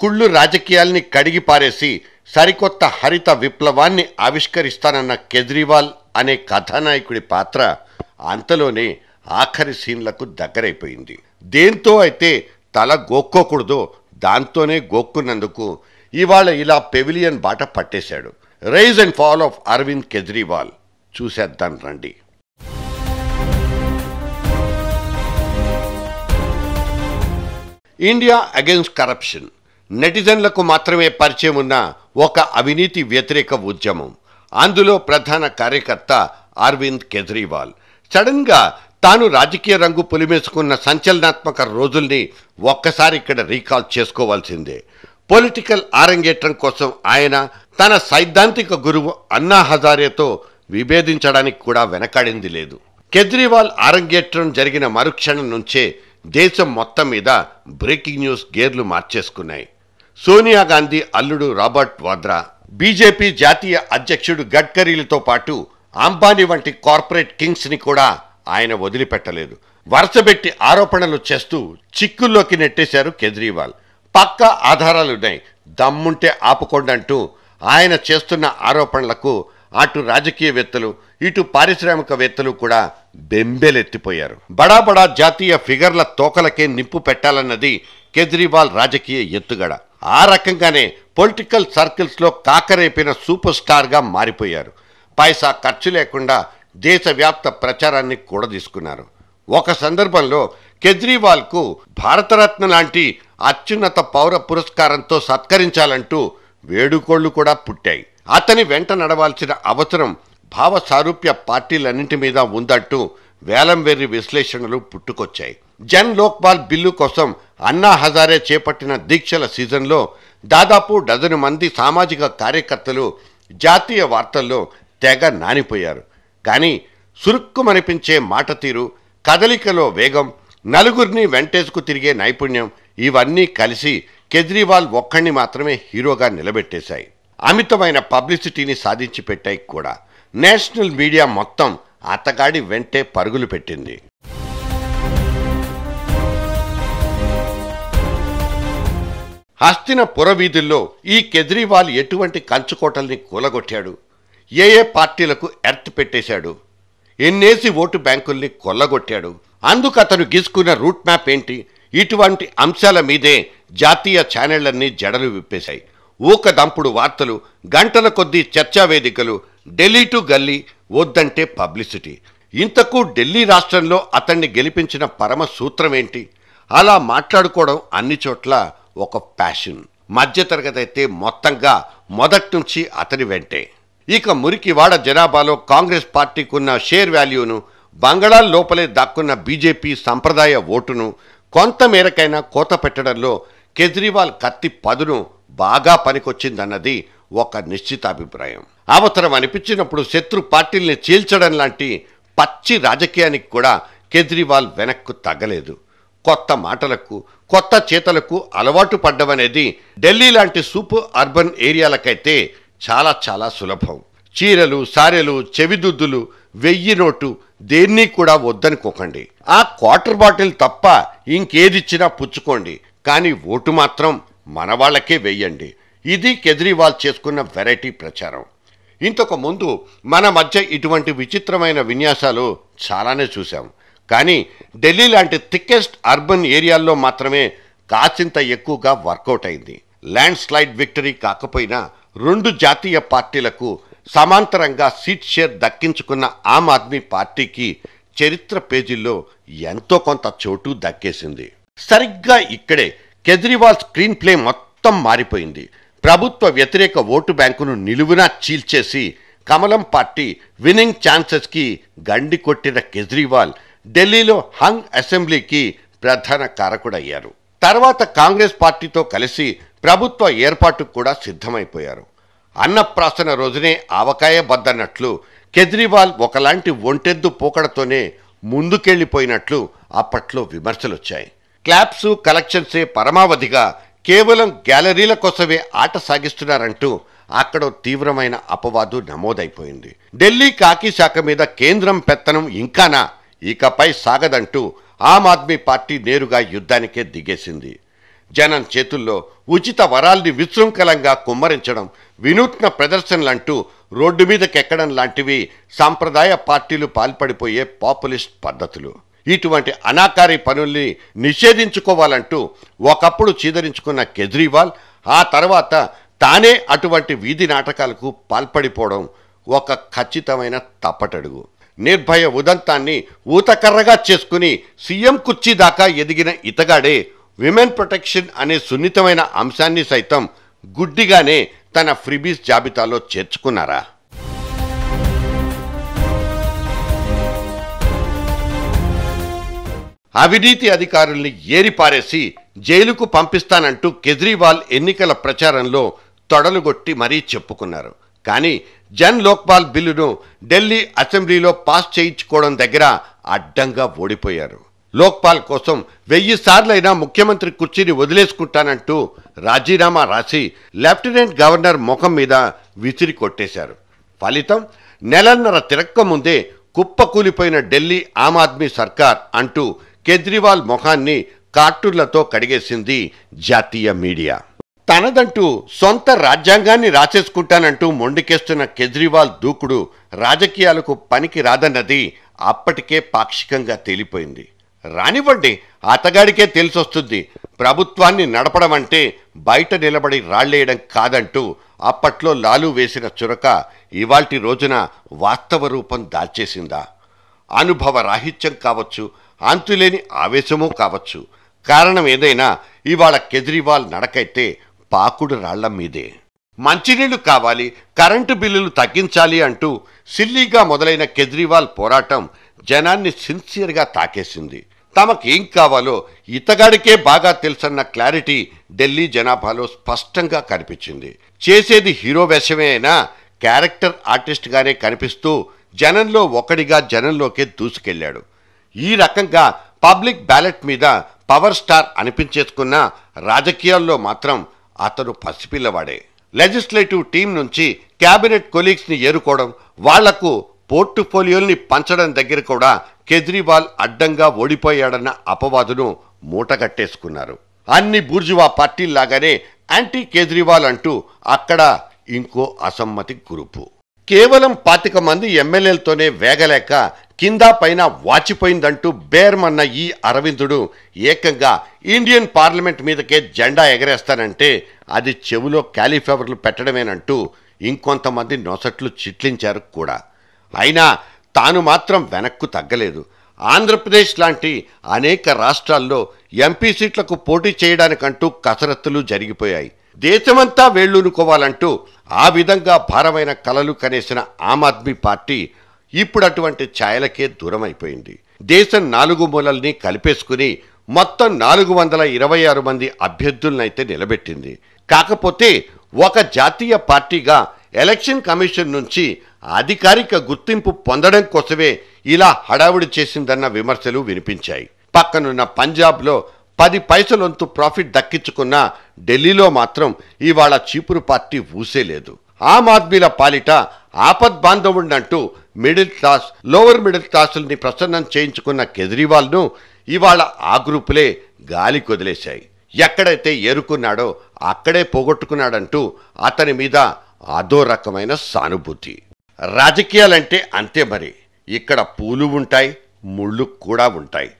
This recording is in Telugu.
కుళ్ళు రాజకీయాల్ని కడిగి పారేసి సరికొత్త హరిత విప్లవాన్ని ఆవిష్కరిస్తానన్న కేజ్రీవాల్ అనే కథానాయకుడి పాత్ర అంతలోనే ఆఖరి సీన్లకు దగ్గరైపోయింది. దేంతో అయితే తల గోక్కోకూడదో దాంతోనే గోక్కున్నందుకు ఇవాళ ఇలా పెవిలియన్ బాట పట్టేశాడు. Rise and fall of Arvind Kejriwal. చూసేద్దాం రండి. India against corruption. నెటిజన్లకు మాత్రమే పరిచయం ఉన్న ఒక అవినీతి వ్యతిరేక ఉద్యమం. అందులో ప్రధాన కార్యకర్త అరవింద్ కేజ్రీవాల్. సడన్గా తాను రాజకీయ రంగు పులిమేసుకున్న సంచలనాత్మక రోజుల్ని ఒక్కసారి ఇక్కడ రీకాల్ చేసుకోవాల్సిందే. పొలిటికల్ ఆరంగేట్రం కోసం ఆయన తన సైద్ధాంతిక గురువు అన్నా హజారేతో విభేదించడానికి కూడా వెనకాడింది లేదు. కేజ్రీవాల్ ఆరంగేట్రం జరిగిన మరుక్షణం నుంచే దేశం మొత్తం మీద బ్రేకింగ్ న్యూస్ గేర్లు మార్చేసుకున్నాయి. సోనియా గాంధీ అల్లుడు రాబర్ట్ వాద్రా బీజేపీ జాతీయ అధ్యక్షుడు గడ్కరీలతో పాటు అంబానీ వంటి కార్పొరేట్ కింగ్స్ని కూడా ఆయన వదిలిపెట్టలేదు. వరుసబెట్టి ఆరోపణలు చేస్తూ చిక్కుల్లోకి నెట్టేశారు కేజ్రీవాల్. పక్క ఆధారాలున్నాయి దమ్ముంటే ఆపుకోండంటూ ఆయన చేస్తున్న ఆరోపణలకు అటు రాజకీయవేత్తలు ఇటు పారిశ్రామికవేత్తలు కూడా బెంబేలెత్తిపోయారు. బడా బడా జాతీయ ఫిగర్ల తోకలకే నింపు పెట్టాలన్నది కేజ్రీవాల్ రాజకీయ ఎత్తుగడ. ఆ రకంగానే పొలిటికల్ సర్కిల్స్లో కాకరేపిన సూపర్ స్టార్గా మారిపోయారు. పైసా ఖర్చు లేకుండా దేశవ్యాప్త ప్రచారాన్ని కూడా తీసుకున్నారు. ఒక సందర్భంలో కేజ్రీవాల్కు భారతరత్న లాంటి అత్యున్నత పౌర పురస్కారంతో సత్కరించాలంటూ వేడుకోళ్ళు కూడా పుట్టాయి. అతని వెంట నడవాల్సిన అవసరం భావ సారూప్య పార్టీలన్నింటి మీద ఉందంటూ వేలంవెర్రి విశ్లేషణలు పుట్టుకొచ్చాయి. జన్ లోక్పాల్ బిల్లు కోసం అన్నా హజారే చేపట్టిన దీక్షల సీజన్లో దాదాపు డజను మంది సామాజిక కార్యకర్తలు జాతీయ వార్తల్లో తెగ నానిపోయారు. కానీ సురుక్కుమనిపించే మాట తీరు కదలికలో వేగం నలుగురిని వెంటేసుకు తిరిగే నైపుణ్యం ఇవన్నీ కలిసి కేజ్రీవాల్ ఒక్కడిని మాత్రమే హీరోగా నిలబెట్టేశాయి. అమితమైన పబ్లిసిటీని సాధించి పెట్టాయి కూడా. నేషనల్ మీడియా మొత్తం అతగాడి వెంటే పరుగులు పెట్టింది. హస్తిన పురవీధుల్లో ఈ కేజ్రీవాల్ ఎటువంటి కంచుకోటల్ని కూలగొట్టాడు? ఏ ఏ పార్టీలకు ఎర్త్ పెట్టేశాడు? ఎన్నేసి ఓటు బ్యాంకుల్ని కొల్లగొట్టాడు? అందుకు అతను గీసుకున్న రూట్ మ్యాప్ ఏంటి? ఇటువంటి అంశాల మీదే జాతీయ ఛానళ్ళన్నీ జడలు విప్పేశాయి. ఊకదంపుడు వార్తలు గంటల కొద్దీ చర్చా వేదికలు ఢిల్లీ టు గల్లీ వద్దంటే పబ్లిసిటీ. ఇంతకు ఢిల్లీ రాష్ట్రంలో అతన్ని గెలిపించిన పరమ సూత్రం ఏంటి అలా మాట్లాడుకోవడం అన్ని చోట్ల ఒక ప్యాషన్. మధ్యతరగతి అయితే మొత్తంగా మొదటి నుంచి అతని వెంటే. ఇక మురికివాడ జనాభాలో కాంగ్రెస్ పార్టీకున్న షేర్ వాల్యూను బంగాళాల లోపలే దాక్కున్న బీజేపీ సంప్రదాయ ఓటును కొంత మేరకైనా కోత పెట్టడంలో కేజ్రీవాల్ కత్తి పదును బాగా పనికొచ్చిందన్నది ఒక నిశ్చితాభిప్రాయం అవసరం అనిపించినప్పుడు శత్రు పార్టీల్ని చీల్చడం లాంటి పచ్చి రాజకీయానికి కూడా కేజ్రీవాల్ వెనక్కు తగ్గలేదు కొత్త మాటలకు కొత్త చేతలకు అలవాటు పడ్డమనేది ఢిల్లీ లాంటి సూపర్ అర్బన్ ఏరియాలకైతే చాలా చాలా సులభం. చీరలు సారెలు చెవిదుద్దులు వెయ్యి నోటు దేన్ని కూడా వద్దనుకోకండి. ఆ క్వార్టర్ బాటిల్ తప్ప ఇంకేదిచ్చినా పుచ్చుకోండి. కానీ ఓటు మాత్రం మన వాళ్ళకే వెయ్యండి ఇది కేజ్రీవాల్ చేసుకున్న వెరైటీ ప్రచారం. ఇంతకు ముందు మన మధ్య ఇటువంటి విచిత్రమైన విన్యాసాలు చాలానే చూశాం. కానీ ఢిల్లీ లాంటి థిక్కెస్ట్ అర్బన్ ఏరియాల్లో మాత్రమే కాసింత ఎక్కువగా వర్కౌట్ అయింది. ల్యాండ్ స్లైడ్ విక్టరీ కాకపోయినా రెండు జాతీయ పార్టీలకు సమాంతరంగా సీట్ షేర్ దక్కించుకున్న ఆమ్ ఆద్మీ పార్టీకి చరిత్ర పేజీల్లో ఎంతో కొంత చోటు దక్కేసింది. సరిగ్గా ఇక్కడే కేజ్రీవాల్ స్క్రీన్ ప్లే మొత్తం మారిపోయింది. ప్రభుత్వ వ్యతిరేక ఓటు బ్యాంకును నిలువునా చీల్చేసి కమలం పార్టీ విన్నింగ్ ఛాన్సెస్కి గండి కొట్టిన కేజ్రీవాల్ ఢిల్లీలో హంగ్ అసెంబ్లీకి ప్రధాన కారకుడయ్యారు. తర్వాత కాంగ్రెస్ పార్టీతో కలిసి ప్రభుత్వ ఏర్పాటుకు కూడా సిద్ధమైపోయారు. అన్నప్రాసన రోజునే ఆవకాయ బద్దన్నట్లు కేజ్రీవాల్ ఒకలాంటి ఒంటెద్దు పోకడతోనే ముందుకెళ్ళిపోయినట్లు అప్పట్లో విమర్శలొచ్చాయి. క్లాప్స్ కలెక్షన్సే పరమావధిగా కేవలం గ్యాలరీల కోసమే ఆట సాగిస్తున్నారంటూ అక్కడ తీవ్రమైన అపవాదు నమోదైపోయింది. ఢిల్లీ కాకి శాఖ మీద కేంద్రం పెత్తనం ఇంకానా ఇకపై సాగదంటూ ఆమ్ ఆద్మీ పార్టీ నేరుగా యుద్ధానికే దిగేసింది. జనం చేతుల్లో ఉచిత వరాల్ని విశృంఖలంగా కుమ్మరించడం వినూత్న ప్రదర్శనలంటూ రోడ్డు మీదకెక్కడం లాంటివి సాంప్రదాయ పార్టీలు పాల్పడిపోయే పాపులిస్ట్ పద్ధతులు. ఇటువంటి అనాకారి పనుల్ని నిషేధించుకోవాలంటూ ఒకప్పుడు చీదరించుకున్న కేజ్రీవాల్ ఆ తర్వాత తానే అటువంటి వీధి నాటకాలకు పాల్పడిపోవడం ఒక ఖచ్చితమైన తప్పటడుగు. నిర్భయ ఉదంతాన్ని ఊతకర్రగా చేసుకుని సీఎం కుర్చీ దాకా ఎదిగిన ఇతగాడే విమెన్ ప్రొటెక్షన్ అనే సున్నితమైన అంశాన్ని సైతం గుడ్డిగానే తన ఫ్రీబీస్ జాబితాలో చేర్చుకున్నారా? అవినీతి అధికారుల్ని ఏరిపారేసి జైలుకు పంపిస్తానంటూ కేజ్రీవాల్ ఎన్నికల ప్రచారంలో తొడలుగొట్టి మరీ చెప్పుకున్నారు. కానీ జన్ లోక్పాల్ బిల్లును ఢిల్లీ అసెంబ్లీలో పాస్ చేయించుకోవడం దగ్గర అడ్డంగా ఓడిపోయారు. లోక్పాల్ కోసం వెయ్యి సార్లైనా ముఖ్యమంత్రి కుర్చీని వదిలేసుకుంటానంటూ రాజీనామా రాసి లెఫ్టినెంట్ గవర్నర్ ముఖం మీద విసిరి కొట్టేశారు. ఫలితం నెలన్నర తిరక్క ముందే కుప్పకూలిపోయిన ఢిల్లీ ఆమ్ ఆద్మీ సర్కార్ అంటూ కేజ్రీవాల్ ముఖాన్ని కార్టూన్లతో కడిగేసింది జాతీయ మీడియా. తనదంటూ సొంత రాజ్యాంగాన్ని రాసేసుకుంటానంటూ మొండికేస్తున్న కేజ్రీవాల్ దూకుడు రాజకీయాలకు పనికి రాదన్నది అప్పటికే పాక్షికంగా తేలిపోయింది. రానివ్వండి అతగాడికే తెలిసొస్తుంది. ప్రభుత్వాన్ని నడపడం అంటే బయట నిలబడి రాళ్ళేయడం కాదంటూ అప్పట్లో లాలు వేసిన చురక ఇవాల్టి రోజున వాస్తవ రూపం దాల్చేసిందా? అనుభవ రాహిత్యం కావచ్చు అంతులేని ఆవేశమూ కావచ్చు. కారణం ఏదైనా ఇవాళ కేజ్రీవాల్ నడకైతే పాకుడు రాళ్ళ మీదే. మంచినీళ్ళు కావాలి కరెంటు బిల్లులు తగ్గించాలి అంటూ సిల్లీగా మొదలైన కేజ్రీవాల్ పోరాటం జనాన్ని సిన్సియర్గా తాకేసింది. తమకేం కావాలో ఇతగాడికే బాగా తెలుసన్న క్లారిటీ ఢిల్లీ జనాభాలో స్పష్టంగా కనిపించింది. చేసేది హీరో వేషమే అయినా క్యారెక్టర్ ఆర్టిస్ట్గానే కనిపిస్తూ జనంలో ఒకడిగా జనంలోకే దూసుకెళ్ళాడు. ఈ రకంగా పబ్లిక్ బ్యాలెట్ మీద పవర్ స్టార్ అనిపించేసుకున్న రాజకీయాల్లో మాత్రం అతను పసిపిల్లవాడే. లెజిస్లేటివ్ టీం నుంచి క్యాబినెట్ కొలీగ్స్ని ఏరుకోవడం వాళ్ళకు పోర్టుఫోలియోల్ని పంచడం దగ్గర కూడా కేజ్రీవాల్ అడ్డంగా ఓడిపోయాడన్న అపవాదును మూటగట్టేసుకున్నారు. అన్ని బూర్జువా పార్టీల్లాగానే యాంటీ కేజ్రీవాల్ అంటూ అక్కడ ఇంకో అసమ్మతి గ్రూపు కేవలం పాతిక మంది ఎమ్మెల్యేలతోనే వేగలేక కింద పైన వాచిపోయిందంటూ బేర్మన్న ఈ అరవిందుడు ఏకంగా ఇండియన్ పార్లమెంట్ మీదకే జెండా ఎగరేస్తానంటే అది చెవులో క్యాలీఫ్లవర్లు పెట్టడమేనంటూ ఇంకొంతమంది నొసట్లు చిట్లించారు కూడా. అయినా తాను మాత్రం వెనక్కు తగ్గలేదు. ఆంధ్రప్రదేశ్ లాంటి అనేక రాష్ట్రాల్లో ఎంపీ సీట్లకు పోటీ చేయడానికంటూ కసరత్తులు జరిగిపోయాయి. దేశమంతా వేళ్ళూనుకోవాలంటూ ఆ విధంగా భారమైన కలలు కనేసిన ఆమ్ ఆద్మీ పార్టీ ఇప్పుడు అటువంటి ఛాయలకే అయిపోయింది దేశం నాలుగు మూలల్ని కలిపేసుకుని మొత్తం నాలుగు వందల ఇరవై ఆరు మంది అభ్యర్థులనైతే నిలబెట్టింది. కాకపోతే ఒక జాతీయ పార్టీగా ఎలక్షన్ కమిషన్ నుంచి అధికారిక గుర్తింపు పొందడం కోసమే ఇలా హడావుడి చేసిందన్న విమర్శలు వినిపించాయి. పక్కనున్న పంజాబ్లో పది పైసలొంతు ప్రాఫిట్ దక్కించుకున్న ఢిల్లీలో మాత్రం ఇవాళ చీపురు పార్టీ ఊసేలేదు. ఆమ్ ఆద్మీల పాలిట ఆపద్ బాంధవుడినంటూ మిడిల్ క్లాస్ లోవర్ మిడిల్ క్లాసుల్ని ప్రసన్నం చేయించుకున్న కేజ్రీవాల్ను ఇవాళ ఆ గ్రూపులే గాలి కొదిలేశాయి. ఎక్కడైతే ఏరుకున్నాడో అక్కడే పోగొట్టుకున్నాడంటూ అతని మీద అదో రకమైన సానుభూతి. రాజకీయాలంటే అంతే మరి. ఇక్కడ పూలు ఉంటాయి ముళ్ళు కూడా ఉంటాయి.